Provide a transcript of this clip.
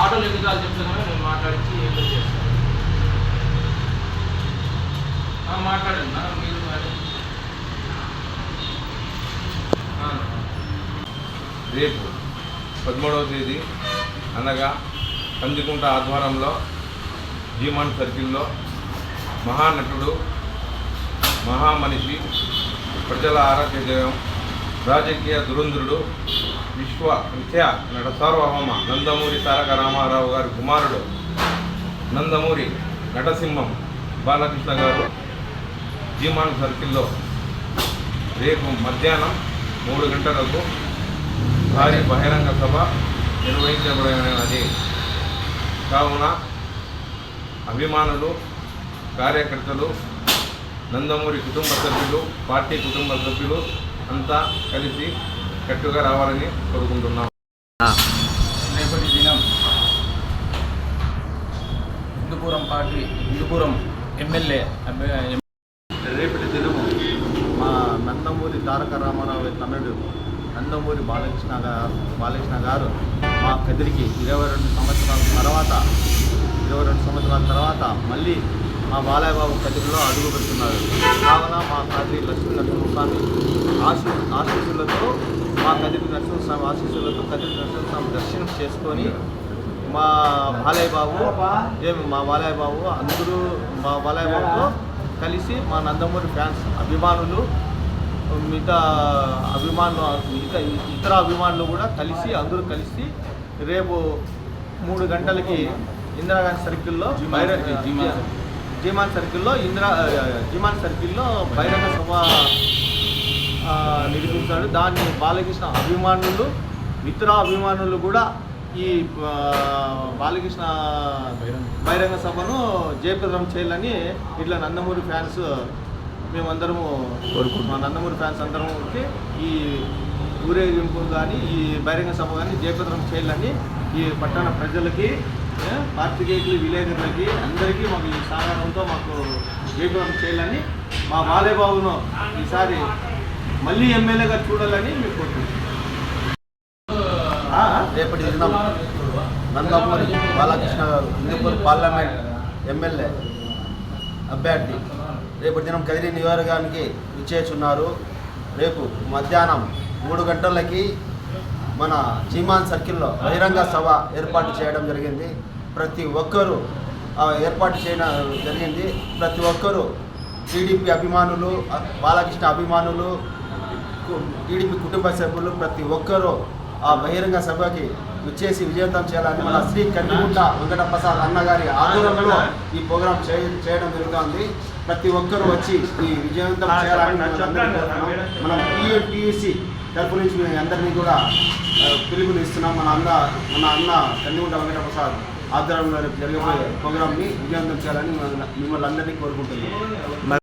ఆటోలు ఎందుకు కాదు చెప్తున్నామో నేను మాట్లాడించి ఏం చేస్తాను ఆ, మాట్లాడండి. మీరు రేపు పదమూడవ తేదీ అనగా కందికుంట ఆధ్వర్యంలో జీమాన్ సర్కిల్లో మహానటుడు మహామనిషి ప్రజల ఆరోగ్య దైవం రాజకీయ దురంధ్రుడు విశ్వ విద్య నట సార్వభౌమ నందమూరి తారక రామారావు గారి కుమారుడు నందమూరి నటసింహం బాలకృష్ణ గారు జీమాన్ సర్కిల్లో రేపు మధ్యాహ్నం మూడు గంటలకు భారీ బహిరంగ సభ నిర్వహించబడినది కావున అభిమానులు కార్యకర్తలు నందమూరి కుటుంబ సభ్యులు పార్టీ కుటుంబ సభ్యులు అంతా కలిసి కట్టుగా రావాలని కోరుకుంటున్నాం. రేపటి దినం హిందూపురం పార్టీ హిందూపురం ఎమ్మెల్యే రేపటి దినము మా నందమూరి తారక రామారావు తనయుడు నందమూరి బాలకృష్ణ గారు బాలకృష్ణ గారు మా కదిరికి ఇరవై రెండు సంవత్సరాల తర్వాత ఇరవై రెండు సంవత్సరాల తర్వాత మళ్ళీ మా బాలయ్య బాబు కదిరిలో అడుగు పెడుతున్నారు. కావున మా కదిరి లక్ష్మీ నరసింహస్వామి ఆశీ ఆశీస్సులతో మా కదిరి నరసింహస్వామి ఆశీస్సులతో కదిరి నరసింహస్వామి దర్శనం చేసుకొని మా బాలయ్య బాబు ఏమి మా బాలయ్య బాబు అందరూ మా బాలయ్య బాబుతో కలిసి మా నందమూరి ఫ్యాన్స్ అభిమానులు మిగతా అభిమానులు మిగతా ఇతర అభిమానులు కూడా కలిసి అందరూ కలిసి రేపు మూడు గంటలకి ఇందిరాగాంధీ సర్కిల్లో జీమాన్. జీమాన్ సర్కిల్లో ఇందిరా జీమాన్ సర్కిల్లో బహిరంగ సభ నిరూపిస్తాడు. దాన్ని బాలకృష్ణ అభిమానులు ఇతర అభిమానులు కూడా ఈ బాలకృష్ణ బహిరంగ సభను జయప్రదం చేయాలని ఇట్లా నందమూరి ఫ్యాన్స్ మేమందరము కోరుకుంటున్నాం. నందమూరి ఫ్యాన్స్ అందరం వచ్చి ఈ ఊరేగింపు కానీ ఈ బహిరంగ సభ కానీ జయప్రదం చేయాలని ఈ పట్టణ ప్రజలకి పార్టీకి విలేకరులకి అందరికీ మాకు ఈ సహకారంతో మాకు జయప్రదం చేయాలని మా బాలయ్య బాబును ఈసారి మళ్ళీ ఎమ్మెల్యేగా చూడాలని మేము కోరుకుంటున్నాం. రేపటి దినం నందమూరి బాలకృష్ణ గారు హిందూపూర్ పార్లమెంట్ ఎమ్మెల్యే అభ్యర్థి రేపటి దినం కదిరి నియోజకవర్గానికి విచ్చేస్తున్నారు. రేపు మధ్యాహ్నం మూడు గంటలకి మన చీమాన్ సర్కిల్లో బహిరంగ సభ ఏర్పాటు చేయడం జరిగింది. ప్రతి ఒక్కరూ ఏర్పాటు చేయడం జరిగింది. ప్రతి ఒక్కరూ టీడీపీ అభిమానులు బాలకృష్ణ అభిమానులు టీడీపీ కుటుంబ సభ్యులు ప్రతి ఒక్కరూ ఆ బహిరంగ సభకి వచ్చేసి విజయవంతం చేయాలని మన శ్రీ కందిగుంట వెంకట ప్రసాద్ అన్నగారి ఆధ్వర్యంలో ఈ ప్రోగ్రాం చేయ- చేయడం జరుగుతుంది. ప్రతి ఒక్కరూ వచ్చి ఈ విజయవంతం చేయాలని మనం టీయూసీ తరపు నుంచి మీ అందరినీ కూడా ఆ, పిలుపుని ఇస్తున్నాం. మన అన్న మన అన్న కందిగుంట వెంకట ప్రసాద్ ఆధ్వర్యంలో జరగబోయే ప్రోగ్రామ్ని విజయవంతం చేయాలని మిమ్మల్ని అందరినీ కోరుకుంటున్నాం.